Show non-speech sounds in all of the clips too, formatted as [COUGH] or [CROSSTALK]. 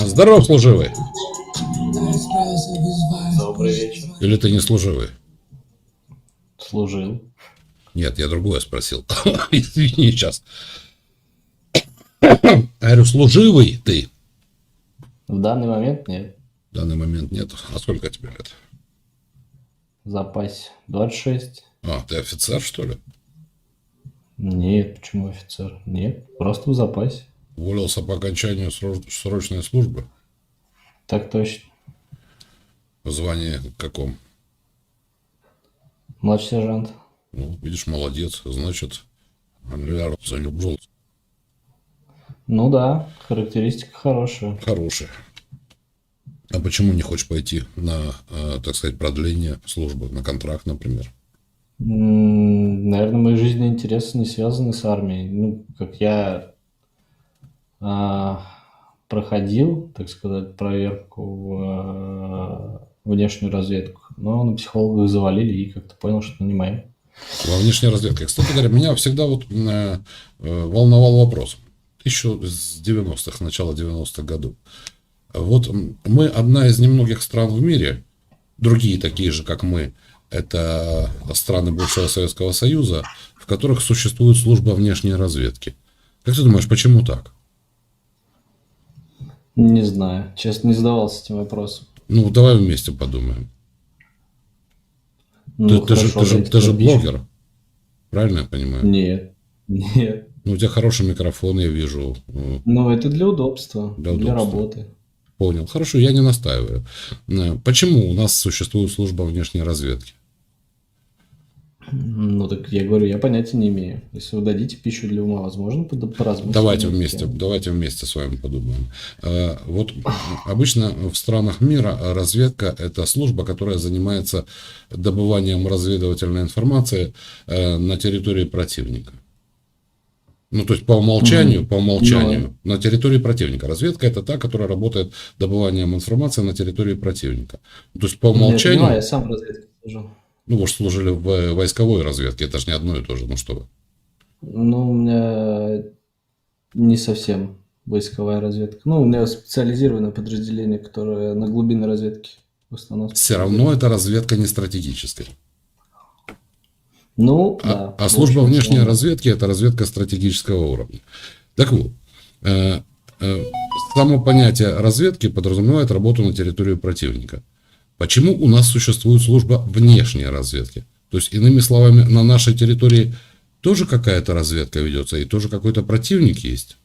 Здоров, служивый. Добрый вечер. Или ты не служивый? Служил. Нет, я другое спросил. [LAUGHS] Извини, сейчас. Я [COUGHS] говорю, служивый ты? В данный момент нет. В данный момент нет. А сколько тебе лет? В запасе 26. А, ты офицер, что ли? Нет, почему офицер? Нет, просто в запасе. Уволился по окончанию сроч- срочной службы? Так точно. В звании каком? Младший сержант. Ну, видишь, молодец. Значит, Англяр залюбжил. Ну да, характеристика хорошая. Хороший. А почему не хочешь пойти на, э, так сказать, продление службы, на контракт, например? М, Наверное, мои жизненные интересы не связаны с армией. Ну, как я а, проходил, так сказать, проверку в а, внешнюю разведку, но на психологах завалили и как-то понял, что не мое. Во внешней разведке. Кстати говоря, меня всегда вот э, волновал вопрос. Еще с 90-х, начала 90-х годов. Вот мы одна из немногих стран в мире, другие такие же, как мы, это страны бывшего Советского Союза, в которых существует служба внешней разведки. Как ты думаешь, почему так? Не знаю, честно, не задавался этим вопросом. Ну, давай вместе подумаем. Ну, ты, ты же, хорошо, ты, же, ты же блогер. Правильно я понимаю? Нет, нет. Ну, у тебя хороший микрофон, я вижу. Ну, это для удобства, Для для, удобства. работы. Понял. Хорошо, я не настаиваю. Э, Почему у нас существует служба внешней разведки? Ну, так я говорю, я понятия не имею. Если вы дадите пищу для ума, возможно, поразмыслить. Давайте вместе, давайте вместе с вами подумаем. Э, Вот обычно в странах мира разведка – это служба, которая занимается добыванием разведывательной информации э, на территории противника. Ну, то есть по умолчанию, по умолчанию, на территории противника. Разведка это та, которая работает добыванием информации на территории противника. То есть по Ну, умолчанию, понимаю, я сам в разведке служил. Ну, вы же служили в э, войсковой разведке, это же не одно и то же, ну что вы. Ну, у меня не совсем войсковая разведка. Ну, у меня специализированное подразделение, которое на глубинной разведке в основном. Все равно эта разведка не стратегическая. Ну, А, да. а служба общем, внешней да. разведки это разведка стратегического уровня. Так вот, э, э, само понятие разведки подразумевает работу на территории противника. Почему у нас существует служба внешней разведки? То есть, иными словами, на нашей территории тоже какая-то разведка ведется, и тоже какой-то противник есть.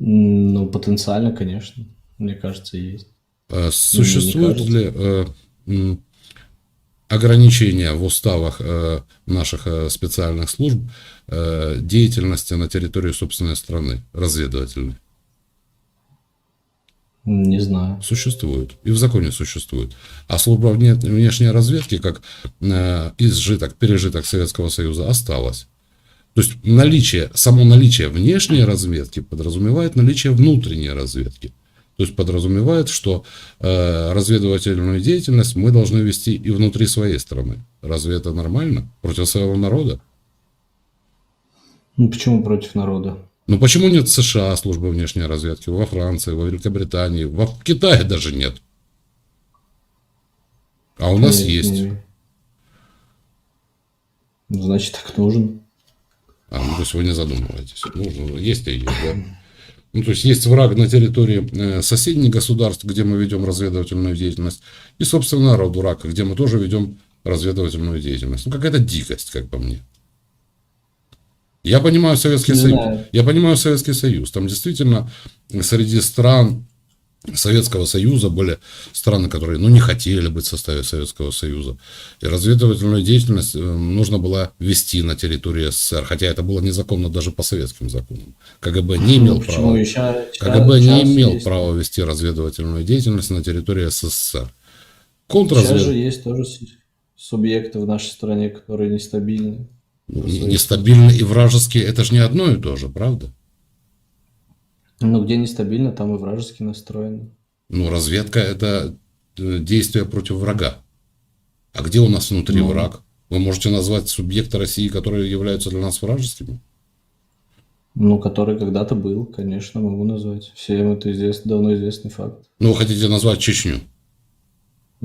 Ну, потенциально, конечно. Мне кажется, есть. Э, Существуют кажется. ли э, ограничения в уставах э, наших э, специальных служб э, деятельности на территории собственной страны, разведывательной? Не знаю. Существуют. И в законе существует. А служба вне- внешней разведки, как э, изжиток, пережиток Советского Союза, осталась. То есть наличие, само наличие внешней разведки подразумевает наличие внутренней разведки. То есть подразумевает, что э, разведывательную деятельность мы должны вести и внутри своей страны. Разве это нормально? Против своего народа? Ну, почему против народа? Ну почему нет США службы внешней разведки, во Франции, во Великобритании, во в Китае даже нет? А у нас Нет, есть. не- Ну, Значит, так нужен. А, ну, то есть вы не задумываетесь. Ну, ну, есть и есть, да. Ну, то есть есть враг на территории э, соседних государств, где мы ведем разведывательную деятельность, и, собственно, род враг, где мы тоже ведем разведывательную деятельность. Ну, какая-то дикость, как по мне. Я понимаю Советский Союз. Я понимаю Советский Союз. Там действительно среди стран Советского Союза были страны, которые ну, не хотели быть в составе Советского Союза. И разведывательную деятельность э, нужно было вести на территории СССР, хотя это было незаконно даже по советским законам. КГБ не имел Ну, права. Ща- КГБ не имел есть. права вести разведывательную деятельность на территории СССР. Сейчас Контрразвед... же есть тоже субъекты в нашей стране, которые нестабильны. Нестабильно и вражески – это же не одно и то же, правда? Ну, где нестабильно, там и вражески настроены. Ну, разведка – это э, действие против врага. А где у нас внутри ну. враг? Вы можете назвать субъекты России, которые являются для нас вражескими? Ну, который когда-то был, конечно, могу назвать. Всем это известный, давно известный факт. Ну, вы хотите назвать Чечню?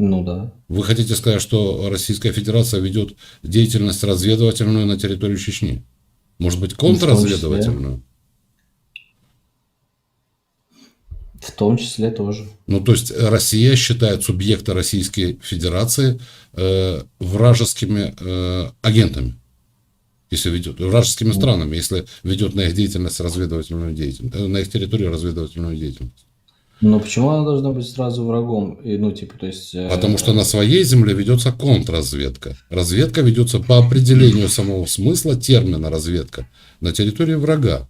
Ну да. Вы хотите сказать, что Российская Федерация ведет деятельность разведывательную на территории Чечни? Может быть, контрразведывательную? В том числе тоже. Ну, то есть Россия считает субъекта Российской Федерации э, вражескими э, агентами, если ведет, вражескими странами, если ведет на их деятельность разведывательную деятельность, э, на их территорию разведывательную деятельность. Но почему она должна быть сразу врагом? И, ну, типа, то есть... э, Потому что на своей земле ведется контрразведка. Разведка ведется по определению самого смысла термина разведка на территории врага.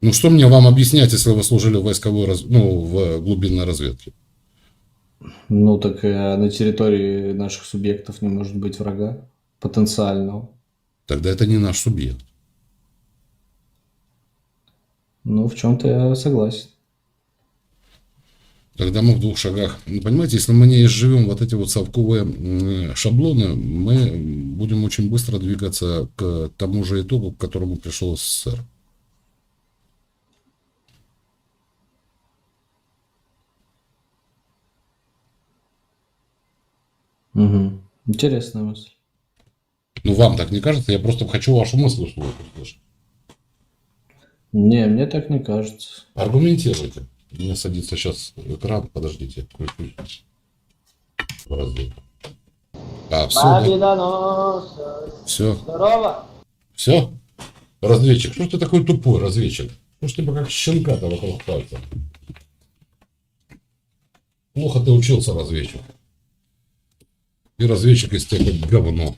Ну что мне вам объяснять, если вы служили в войсковой, раз- ну, в глубинной разведке? Ну, так э, на территории наших субъектов не может быть врага потенциального. Тогда это не наш субъект. Ну, в чем-то я согласен. Тогда мы в двух шагах. Ну, понимаете, если мы не изживем вот эти вот совковые шаблоны, мы будем очень быстро двигаться к тому же итогу, к которому пришел СССР. Угу. Интересная мысль. Ну, вам так не кажется? Я просто хочу вашу мысль услышать. Не, мне так не кажется. Аргументируйте. У меня садится сейчас экран. Подождите. Разведку. А, все, да? Все. Здорово. Все? Разведчик. Что ж ты такой тупой, разведчик? Что ж ты как щенка-то вокруг пальца? Плохо ты учился, разведчик. И разведчик из тебя как говно.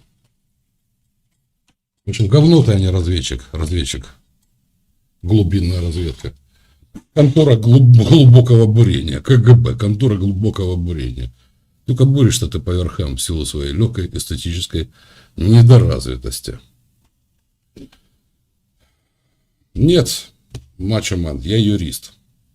В общем, говно ты, а не разведчик. Разведчик. Глубинная разведка. Контора глуб- глубокого бурения. КГБ. Контора глубокого бурения. Только буришься ты по верхам в силу своей легкой эстетической недоразвитости. Нет, мачо-ман, я юрист.